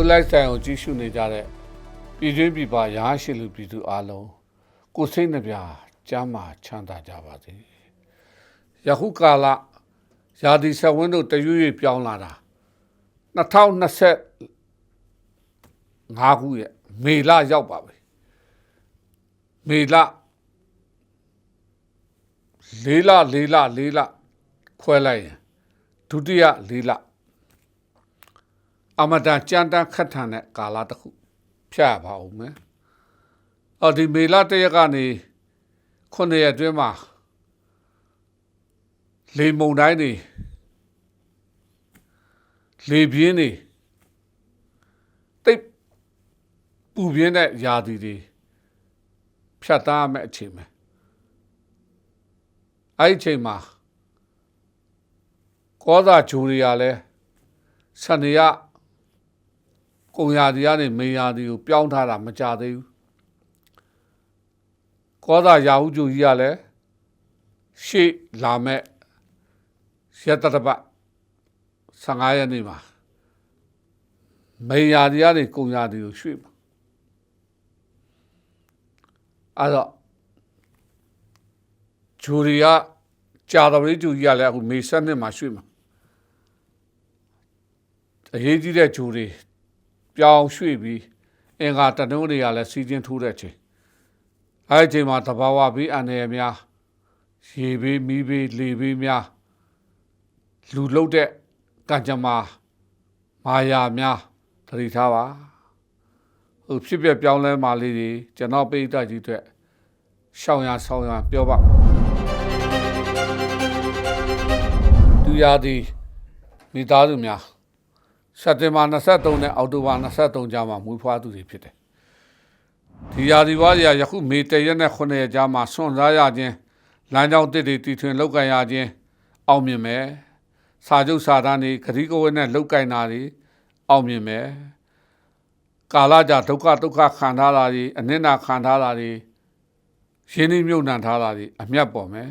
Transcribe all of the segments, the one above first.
လူလိုက်ဆိုင်ကိုကြည့်ရှုနေကြတဲ့ပြည်တွင်းပြည်ပရဟန်းရှိလူပြည်သူအလုံးကိုယ်စိတ်နှပြကျမ်းမာချမ်းသာကြပါစေယခုကာလရာသီဆက်ဝန်းတို့တရွေ့ပြောင်းလာတာ2020၅ခုရဲ့မေလရောက်ပါပြီမေလလေးလလေးလလေးလခွဲလိုက်ရင်ဒုတိယလေးလ အမတန်ကြမ်းတမ်းခက်ထန်တဲ့ကာလတစ်ခုဖြတ်ရပါဦးမယ်အော်ဒီမေလတရက်ကနေခုနှစ်ရက်အတွင်းမှာလေမုန်တိုင်းတွေလေပြင်းတွေတိတ်ပူပြင်းတဲ့ຢာတီတွေဖြတ်သားရမယ့်အချိန်ပဲအဲ့ဒီအချိန်မှာကောသာဂျူရီယာလဲစနေရ ကုံရာဒီကနေမေယာဒီကိုပြောင်းထားတာမကြသေးဘူးကောသာရာဟုဂျူကြီးကလည်းရှေ့လာမဲ့ရက်တတပတ်15ရက်နေ့မှာမေယာဒီကနေကုံရာဒီကိုရွှေ့မှာအဲ့တော့ဂျူရီကကြာတော်လေးဂျူကြီးကလည်းအခုမေဆက်နှစ်မှာရွှေ့မှာအရေးကြီးတဲ့ဂျူရီ ပြောင်းရွှေ့ပြီးအင်္ဂါတနုံးတွေကလည်းစီချင်းထိုးတဲ့ချိန်အဲဒီချိန်မှာတဘာဝဘေးအန္တရာယ်များရေဘေးမီးဘေးလေဘေးများလူလုတ်တဲ့ကံကြမ္မာမာယာများသတိထားပါဟိုဖြစ်ပြပြောင်းလဲမာလေးတွေကျွန်တော်ပိဋကကြီးအတွက်ရှောင်းရဆောင်းရပြောပါသူရသည်မိသားစုများ စက်တင်ဘာ23နဲ့အောက်တိုဘာ23ကြားမှာမွေးဖွားသူတွေဖြစ်တယ်ဒီရာဒီဝါရီယခုမေတရက်နဲ့9ရက်ကြားမှာဆွန်စားရခြင်းလမ်းကြောင်းတစ်တွေတည်ထွင်လောက်ကန်ရခြင်းအောင်မြင်မယ်စာချုပ်စာတမ်းတွေခရီးကဝဲနဲ့လောက်ကင်တာတွေအောင်မြင်မယ်ကာလကြာဒုက္ခဒုက္ခခံထားတာတွေအနစ်နာခံထားတာတွေရှင်းနှိမ့်မြုပ်နှံထားတာတွေအမျက်ပေါ်မယ်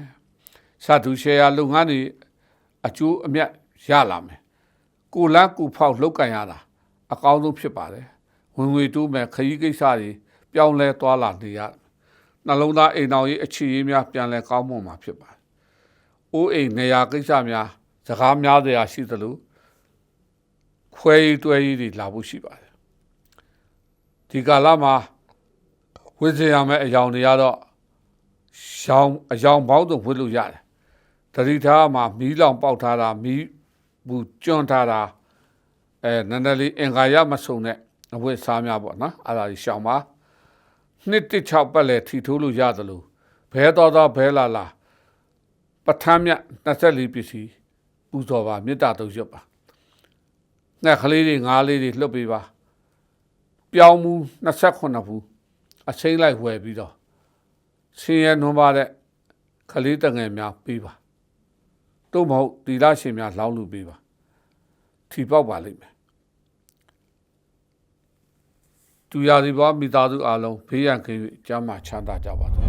စတုရှယ်ယာလုပ်ငန်းတွေအကျိုးအမျက်ရလာမယ် ကိုလန်းကိုဖောက်လောက်ကင်ရတာအကောင်းဆုံးဖြစ်ပါတယ်ဝင်ငွေတိုးမယ်ခရီးကိစ္စတွေပြောင်းလဲသွားလာနေရနှလုံးသားအိမ်တော်ရေးအခြေရေးများပြန်လဲကောင်းမွန်မှာဖြစ်ပါတယ်အိုးအိမ်နေရာကိစ္စများစကားများစရာရှိသလိုခွဲရေးတွဲရေးတွေလာဖို့ရှိပါတယ်ဒီကာလမှာဝိဇ္ဇာမဲ့အယောင်တွေကတော့ရှောင်းအယောင်ပေါင်းစုံဝှက်လို့ရတယ်တတိထားမှာမီးလောင်ပေါက်ထားတာမီး ဘူးကျွန်းထားတာအဲနန္ဒလီအင်္ဂါရမဆုံတဲ့အဝတ်စားများပေါ့နော်အဲ့ဒါကြီးရှောင်းပါနှစ်တစ်၆ပတ်လဲထီထိုးလို့ရတယ်လို့ဘဲတော်တော်ဘဲလာလာပဋ္ဌာန်းမြတ်24ပစ္စည်းပူဇော်ပါမေတ္တာတုံရွတ်ပါငှက်ကလေးတွေငါးလေးတွေလှုပ်ပေးပါပြောင်းမှု28ဘူးအချိန်လိုက်ဝယ်ပြီးတော့ဆင်းရဲနှွမ်းပါတဲ့ကလေးတငယ်များပေးပါ တို့မဟုတ်တီလာရှင်များလောင်းလူပေးပါထီပေါက်ပါလိမ့်မယ်သူရာဒီဘွားမိသားစုအလုံးဘေးရန်ကင်း၍ကျမ်းမာချမ်းသာကြပါစေ